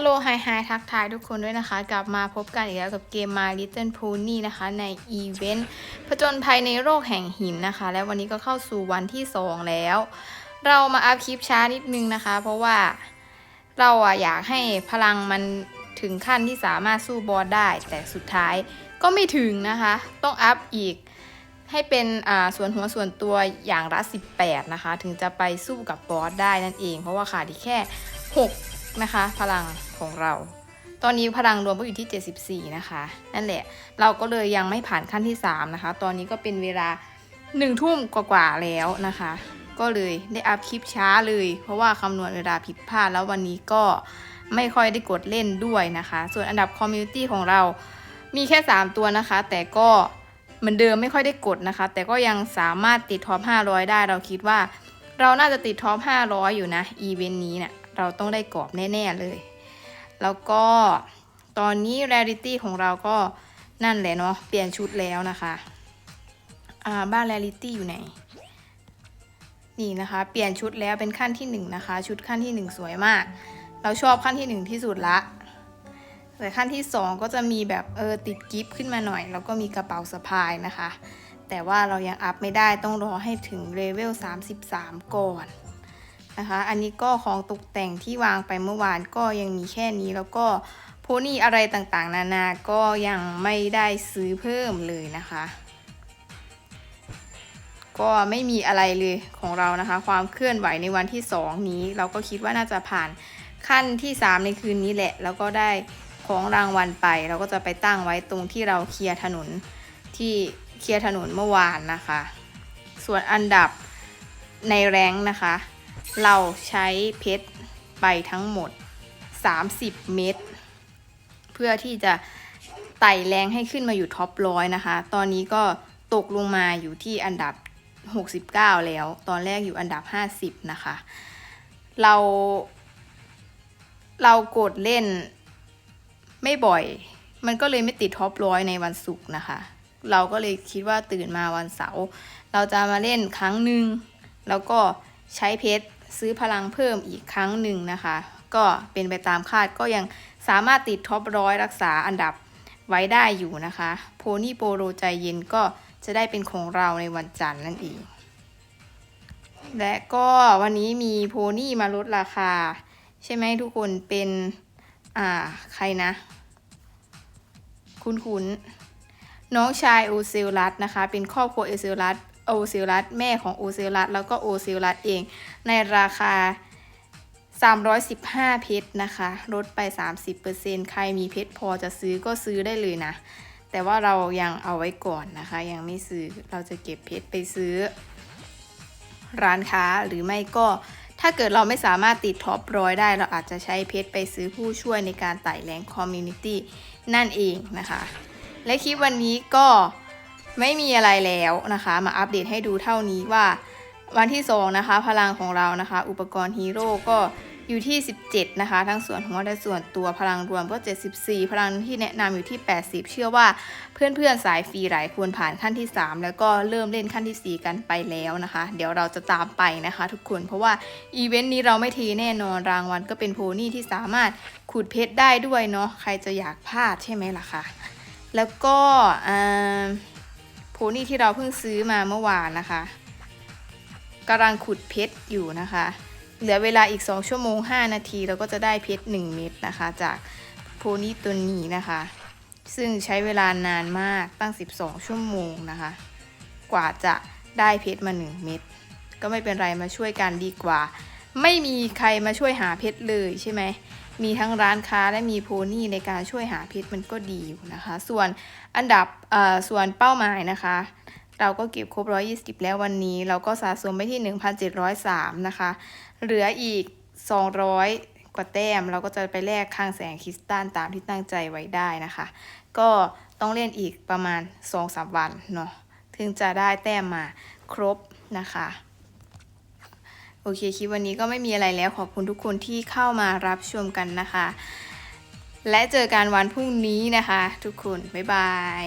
ฮัลโหลไฮไฮทักทายทุกคนด้วยนะคะ กลับมาพบกันอีกแล้วกับเกม My Little Pony นะคะ ในอีเวนต์ผจญภัยในโลกแห่งหินนะคะ และวันนี้ก็เข้าสู่วันที่ 2 แล้ว เรามาอัพคลิปช้านิดนึงนะคะ เพราะว่าเราอะอยากให้พลังมันถึงขั้นที่สามารถสู้บอสได้ แต่สุดท้ายก็ไม่ถึงนะคะ ต้องอัพอีกให้เป็นอ่าส่วนหัวส่วนตัวอย่างละ 18 นะคะ ถึงจะไปสู้กับบอสได้นั่นเอง เพราะว่าขาดอีกแค่ 6 นะคะ พลังของเรา ตอนนี้พลังรวมก็อยู่ที่ 74 นะคะ นั่นแหละ เราก็เลยยังไม่ผ่านขั้นที่ 3 นะคะ ตอนนี้ก็เป็นเวลา1ทุ่มกว่าๆแล้วนะคะ ก็เลยได้อัพคลิปช้าเลย เพราะว่าคำนวณเวลาผิดพลาดแล้ววันนี้ก็ไม่ค่อยได้กดเล่นด้วยนะคะ ส่วนอันดับคอมมูนิตี้ของเรามีแค่ 3 ตัวนะคะ แต่ก็เหมือนเดิมไม่ค่อยได้กดนะคะ แต่ก็ยังสามารถติดท็อป 500 ได้เราคิดว่า เราน่าจะติดท็อป 500 อยู่นะอีเวนต์นี้เนะี่ย เราต้องได้กรอบแน่ ๆเลย แล้วก็ตอนนี้ r ร r ิตี้ของเราก็นั่นแหละเนาะเปลี่ยนชุดแล้วนะคะอ่าบ้าน r ร r ิตี้อยู่ไหน นี่นะคะ เปลี่ยนชุดแล้วเป็นขั้นที่หนึ่งนะคะ ชุดขั้นที่หนึ่งสวยมาก เราชอบขั้นที่หนึ่งที่สุดละแต่ขั้นที่ 2 ก็จะมีแบบเออติดกิฟต์ขึ้นมาหน่อย แล้วก็มีกระเป๋าสะพายนะคะ แต่ว่าเรายังอัพไม่ได้ต้องรอให้ถึงเลเวล33 ก่อน นะคะ อันนี้ก็ของตกแต่งที่วางไปเมื่อวานก็ยังมีแค่นี้แล้วก็โพนี่อะไรต่างๆ นานาก็ยังไม่ได้ซื้อเพิ่มเลยนะคะ ก็ไม่มีอะไรเลยของเรานะคะ ความเคลื่อนไหวในวันที่ 2 นี้ เราก็คิดว่าน่าจะผ่านขั้นที่ 3 ในคืนนี้แหละ แล้วก็ได้ของรางวัลไป เราก็จะไปตั้งไว้ตรงที่เราเคลียร์ถนนที่เคลียร์ถนนเมื่อวานนะคะ ส่วนอันดับในแรงนะคะ เราใช้เพชรไปทั้งหมด 30 เม็ดเพื่อที่จะไต่แรงให้ขึ้นมาอยู่ท็อปร้อยนะคะ ตอนนี้ก็ตกลงมาอยู่ที่อันดับ 69 แล้ว ตอนแรกอยู่อันดับ 50 นะคะ เรา เรากดเล่นไม่บ่อย มันก็เลยไม่ติดท็อปร้อยในวันศุกร์นะคะ เราก็เลยคิดว่าตื่นมาวันเสาร์ เราจะมาเล่นครั้งหนึ่ง แล้วก็ใช้เพชร ซื้อพลังเพิ่มอีกครั้งหนึ่งนะคะ ก็เป็นไปตามคาดก็ยังสามารถติดท็อปร้อยรักษาอันดับไว้ได้อยู่นะคะ โพนี่โปโรใจเย็นก็จะได้เป็นของเราในวันจันทร์นั่นเองและก็วันนี้มีโพนี่มาลดราคา ใช่ไหมทุกคนเป็นอ่าใครนะ คุณคุณน้องชายโอเซลรัสนะคะ เป็นครอบครัวโอเซลรัส โอเซลรัสแม่ของโอเซลรัสแล้วก็โอเซลรัสเอง ในราคา 315 เพชรนะคะ ลดไป 30%ใครมีเพชรพอจะซื้อก็ซื้อได้เลยนะ แต่ว่าเรายังเอาไว้ก่อนนะคะ ยังไม่ซื้อเราจะเก็บเพชรไปซื้อ ร้านค้าหรือไม่ก็ถ้าเกิดเราไม่สามารถติดท็อปร้อยได้เราอาจจะใช้เพชรไปซื้อผู้ช่วยในการไต่แรงคอมมูนิตี้นั่นเองนะคะ และคลิปวันนี้ก็ ไม่มีอะไรแล้วนะคะ มาอัปเดตให้ดูเท่านี้ว่าวันที่2นะคะ พลังของเรานะคะ อุปกรณ์ฮีโร่ก็อยู่ที่ 17 นะคะ ทั้งส่วนหัวและส่วนตัวพลังรวมก็ 74 พลังที่แนะนำอยู่ที่ 80 เชื่อว่าเพื่อนๆ สายฟรีหลายควรผ่านขั้นที่ 3 แล้วก็เริ่มเล่นขั้นที่ 4 กันไปแล้วนะคะ เดี๋ยวเราจะตามไปนะคะ ทุกคนเพราะว่าอีเวนต์นี้เราไม่เทแน่นอนรางวัลก็เป็นโพนี่ที่สามารถขุดเพชรได้ด้วยเนาะใครจะอยากพลาดใช่ไหมล่ะคะแล้วก็โพนี่ที่เราเพิ่งซื้อมาเมื่อวานนะคะกำลังขุดเพชรอยู่นะคะ เหลือเวลาอีก 2 ชั่วโมง 5 นาทีเราก็จะได้เพชร1เม็ดนะคะ จากโพนี่ตัวนี้นะคะ ซึ่งใช้เวลานานมากตั้ง 12 ชั่วโมงนะคะ กว่าจะได้เพชรมา 1 เม็ดก็ไม่เป็นไรมาช่วยกันดีกว่า ไม่มีใครมาช่วยหาเพชรเลยใช่ไหม มีทั้งร้านค้าและมีโพนี่ในการช่วยหาเพชรมันก็ดีอยู่นะคะ ส่วนอันดับส่วนเป้าหมายนะคะ เราก็เก็บครบ 120 แล้ววันนี้ เราก็สะสมไปที่ 1,703 นะคะ เหลืออีก 200 กว่าแต้ม เราก็จะไปแลกข้างแสงคริสตัลตามที่ตั้งใจไว้ได้นะคะ ก็ต้องเล่นอีกประมาณ 2-3 วันเนาะถึงจะได้แต้มมาครบนะคะ โอเคคลิปวันนี้ก็ไม่มีอะไรแล้วขอบคุณทุกคนที่เข้ามารับชมกันนะคะ และเจอกันวันพรุ่งนี้นะคะ ทุกคน บ๊ายบาย